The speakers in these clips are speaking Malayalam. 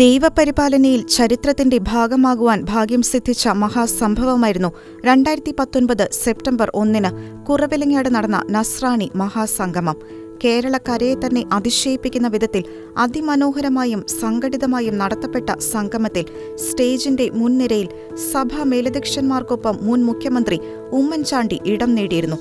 ദൈവപരിപാലനയിൽ ചരിത്രത്തിന്റെ ഭാഗമാകുവാൻ ഭാഗ്യം സിദ്ധിച്ച മഹാസംഭവമായിരുന്നു രണ്ടായിരത്തി പത്തൊൻപത് സെപ്റ്റംബർ ഒന്നിന് കുറവിലങ്ങാട് നടന്ന നസ്രാണി മഹാസംഗമം. കേരളക്കരയെ തന്നെ അതിശയിപ്പിക്കുന്ന വിധത്തിൽ അതിമനോഹരമായും സംഘടിതമായും നടത്തപ്പെട്ട സംഗമത്തിൽ സ്റ്റേജിന്റെ മുൻനിരയിൽ സഭാ മേലധ്യക്ഷന്മാർക്കൊപ്പം മുൻ മുഖ്യമന്ത്രി ഉമ്മൻചാണ്ടി ഇടം നേടിയിരുന്നു.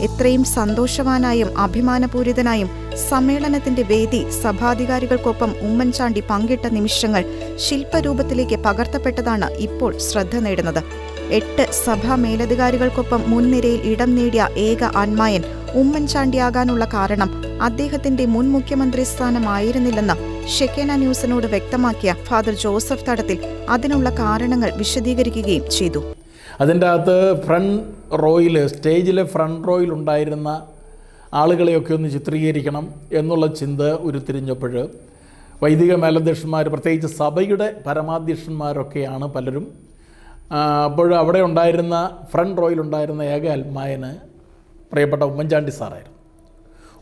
എത്രയും സന്തോഷവാനായും അഭിമാനപൂരിതനായും സമ്മേളനത്തിന്റെ വേദി സഭാധികാരികൾക്കൊപ്പം ഉമ്മൻചാണ്ടി പങ്കിട്ട നിമിഷങ്ങൾ ശില്പരൂപത്തിലേക്ക് പകർത്തപ്പെട്ടതാണ് ഇപ്പോൾ ശ്രദ്ധ നേടുന്നത്. എട്ട് സഭാ മേലധികാരികൾക്കൊപ്പം മുൻനിരയിൽ ഇടം നേടിയ ഏക ആന്മായൻ ഉമ്മൻചാണ്ടിയാകാനുള്ള കാരണം അദ്ദേഹത്തിന്റെ മുൻ മുഖ്യമന്ത്രി സ്ഥാനമായിരുന്നില്ലെന്ന് ഷെക്കേന ന്യൂസിനോട് വ്യക്തമാക്കിയ ഫാദർ ജോസഫ് തടത്തിൽ അതിനുള്ള കാരണങ്ങൾ വിശദീകരിക്കുകയും ചെയ്തു. അതിന്റെ അകത്ത് ഫ്രണ്ട് റോയിൽ സ്റ്റേജിലെ ഫ്രണ്ട് റോയിൽ ഉണ്ടായിരുന്ന ആളുകളെയൊക്കെ ഒന്ന് ചിത്രീകരിക്കണം എന്നുള്ള ചിന്ത ഉരുത്തിരിഞ്ഞപ്പോൾ വൈദിക മേലധ്യക്ഷന്മാർ പ്രത്യേകിച്ച് സഭയുടെ പരമാധ്യക്ഷന്മാരൊക്കെയാണ് പലരും. അപ്പോൾ അവിടെ ഉണ്ടായിരുന്ന ഫ്രണ്ട് റോയിൽ ഉണ്ടായിരുന്ന ഏക അൽമായന് പ്രിയപ്പെട്ട ഉമ്മൻചാണ്ടി സാറായിരുന്നു.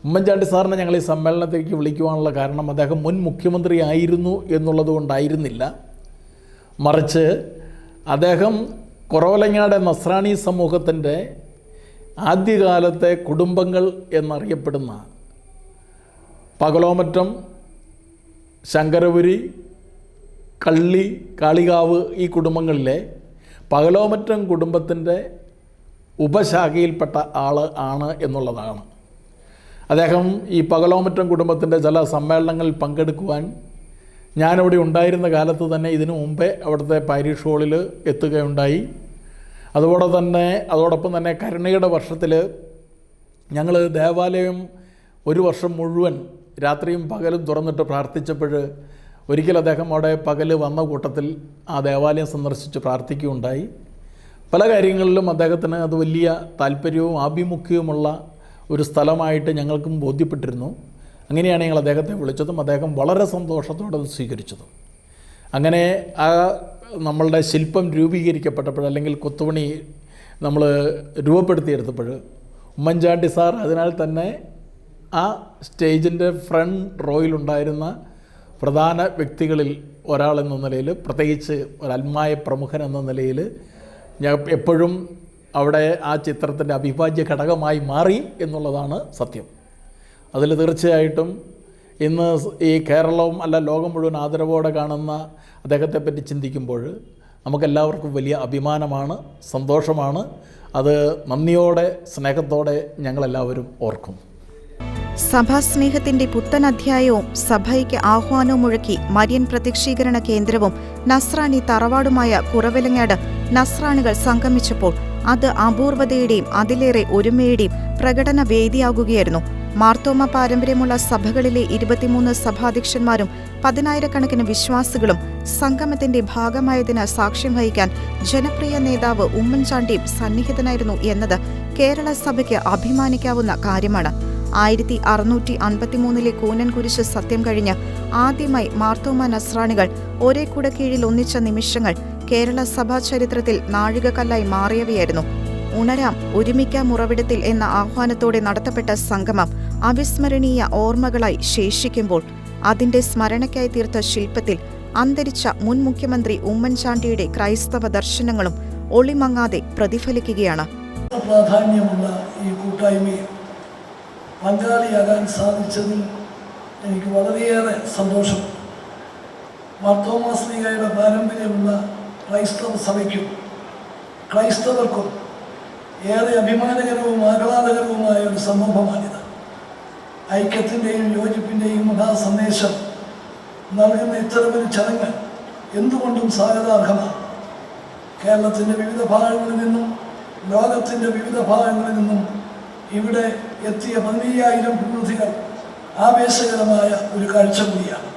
ഉമ്മൻചാണ്ടി സാറിനെ ഞങ്ങൾ ഈ സമ്മേളനത്തിലേക്ക് വിളിക്കുവാനുള്ള കാരണം അദ്ദേഹം മുൻ മുഖ്യമന്ത്രി ആയിരുന്നു എന്നുള്ളത് കൊണ്ടായിരുന്നില്ല. മറിച്ച് അദ്ദേഹം കുറവലങ്ങാട് നസ്രാണി സമൂഹത്തിന്റെ ആദ്യകാലത്തെ കുടുംബങ്ങൾ എന്നറിയപ്പെടുന്ന പകലോമറ്റം ശങ്കരപുരി കള്ളി കാളികാവ് ഈ കുടുംബങ്ങളിലെ പകലോമറ്റം കുടുംബത്തിന്റെ ഉപശാഖയിൽപ്പെട്ട ആൾ ആണ് എന്നുള്ളതാണ്. അദ്ദേഹം ഈ പകലോമറ്റം കുടുംബത്തിന്റെ ചില സമ്മേളനങ്ങളിൽ പങ്കെടുക്കുവാൻ ഞാനവിടെ ഉണ്ടായിരുന്ന കാലത്ത് തന്നെ ഇതിനു മുമ്പേ അവിടുത്തെ പാരീഷ് ഹോളിൽ എത്തുകയുണ്ടായി. അതുപോലെ തന്നെ അതോടൊപ്പം തന്നെ കരുണയുടെ വർഷത്തിൽ ഞങ്ങൾ ദേവാലയം ഒരു വർഷം മുഴുവൻ രാത്രിയും പകലും തുറന്നിട്ട് പ്രാർത്ഥിച്ചപ്പോൾ ഒരിക്കൽ അദ്ദേഹം അവിടെ പകൽ വന്ന കൂട്ടത്തിൽ ആ ദേവാലയം സന്ദർശിച്ച് പ്രാർത്ഥിക്കുകയുണ്ടായി. പല കാര്യങ്ങളിലും അദ്ദേഹത്തിന് അത് വലിയ താല്പര്യവും ആഭിമുഖ്യവുമുള്ള ഒരു സ്ഥലമായിട്ട് ഞങ്ങൾക്കും ബോധ്യപ്പെട്ടിരുന്നു. അങ്ങനെയാണ് ഞങ്ങൾ അദ്ദേഹത്തെ വിളിച്ചതും അദ്ദേഹം വളരെ സന്തോഷത്തോടെ അത് സ്വീകരിച്ചതും. അങ്ങനെ ആ നമ്മളുടെ ശില്പം രൂപീകരിക്കപ്പെട്ടപ്പോൾ അല്ലെങ്കിൽ കൊത്തുപണി നമ്മൾ രൂപപ്പെടുത്തിയെടുത്തപ്പോൾ ഉമ്മൻചാണ്ടി സാർ അതിനാൽ തന്നെ ആ സ്റ്റേജിന്റെ ഫ്രണ്ട് റോയിലുണ്ടായിരുന്ന പ്രധാന വ്യക്തികളിൽ ഒരാൾ എന്ന നിലയിൽ പ്രത്യേകിച്ച് ഒരു പ്രമുഖൻ എന്ന നിലയിൽ ഞാൻ എപ്പോഴും അവിടെ ആ ചിത്രത്തിന്റെ അവിഭാജ്യ ഘടകമായി മാറി എന്നുള്ളതാണ് സത്യം. അതിൽ തീർച്ചയായിട്ടും ഇന്ന് ഈ കേരളവും അല്ല ലോകം മുഴുവൻ ആദരവോടെ കാണുന്ന അദ്ദേഹത്തെ പറ്റി ചിന്തിക്കുമ്പോൾ നമുക്കെല്ലാവർക്കും വലിയ അഭിമാനമാണ് സന്തോഷമാണ്. അത് നന്ദിയോടെ സ്നേഹത്തോടെ ഞങ്ങളെല്ലാവരും ഓർക്കും. സഭാസ്നേഹത്തിന്റെ പുത്തൻ അധ്യായവും സഭയ്ക്ക് ആഹ്വാനവും മുഴക്കി മരിയൻ പ്രത്യക്ഷീകരണ കേന്ദ്രവും നസ്രാണി തറവാടുമായ കുറവിലങ്ങാട് നസ്രാണികൾ സംഗമിച്ചപ്പോൾ അത് അപൂർവതയുടെയും അതിലേറെ ഒരുമയുടെയും പ്രകടന വേദിയാകുകയായിരുന്നു മാർത്തോമ പാരമ്പര്യമുള്ള സഭകളിലെ ഇരുപത്തിമൂന്ന് സഭാധ്യക്ഷന്മാരും പതിനായിരക്കണക്കിന് വിശ്വാസികളും സംഗമത്തിന്റെ ഭാഗമായതിന് സാക്ഷ്യം വഹിക്കാൻ ജനപ്രിയ നേതാവ് ഉമ്മൻചാണ്ടിയും സന്നിഹിതനായിരുന്നു എന്നത് കേരള സഭയ്ക്ക് അഭിമാനിക്കാവുന്ന കാര്യമാണ്. ആയിരത്തി അറുന്നൂറ്റി അൻപത്തിമൂന്നിലെ കൂനൻ കുരിശ് സത്യം കഴിഞ്ഞ് ആദ്യമായി മാർത്തോമ നസ്രാണികൾ ഒരേ കൂടെ കീഴിൽ ഒന്നിച്ച നിമിഷങ്ങൾ കേരള സഭാ ചരിത്രത്തിൽ നാഴികക്കല്ലായി മാറിയവയായിരുന്നു. ഉണരാം ഒരുമിക്കാം ഉറവിടത്തിൽ എന്ന ആഹ്വാനത്തോടെ നടത്തപ്പെട്ട സംഗമം അവിസ്മരണീയ ഓർമ്മകളായി ശേഷിക്കുമ്പോൾ അതിന്റെ സ്മരണയ്ക്കായി തീർത്ത ശില്പത്തിൽ അന്തരിച്ച മുൻ മുഖ്യമന്ത്രി ഉമ്മൻചാണ്ടിയുടെ ക്രൈസ്തവ ദർശനങ്ങളും ഒളിമങ്ങാതെ പ്രതിഫലിക്കുകയാണ്. പ്രാധാന്യമുള്ള ഈ കൂട്ടായ്മയിൽ പങ്കാളിയാകാൻ സാധിച്ചതിൽ എനിക്ക് വളരെയേറെ സന്തോഷം. മാർത്തോമാസ്ലികയുടെ പാരമ്പര്യമുള്ള ക്രൈസ്തവ സഭയ്ക്കും ക്രൈസ്തവർക്കും ഏറെ അഭിമാനകരവും ആഹ്ലാദകരവുമായ ഒരു സംഭവമാണിത്. ഐക്യത്തിന്റെയും യോജിപ്പിന്റെയും മഹാസന്ദേശം നൽകുന്ന ഇത്തരമൊരു ചടങ്ങ് എന്തുകൊണ്ടും സ്വാഗതാർഹമാണ് കേരളത്തിന്റെ വിവിധ ഭാഗങ്ങളിൽ നിന്നും ലോകത്തിന്റെ വിവിധ ഭാഗങ്ങളിൽ നിന്നും ഇവിടെ എത്തിയ പതിനയ്യായിരം പ്രതിനിധികൾ ആവേശകരമായ ഒരു കാഴ്ച കൂടിയാണ്.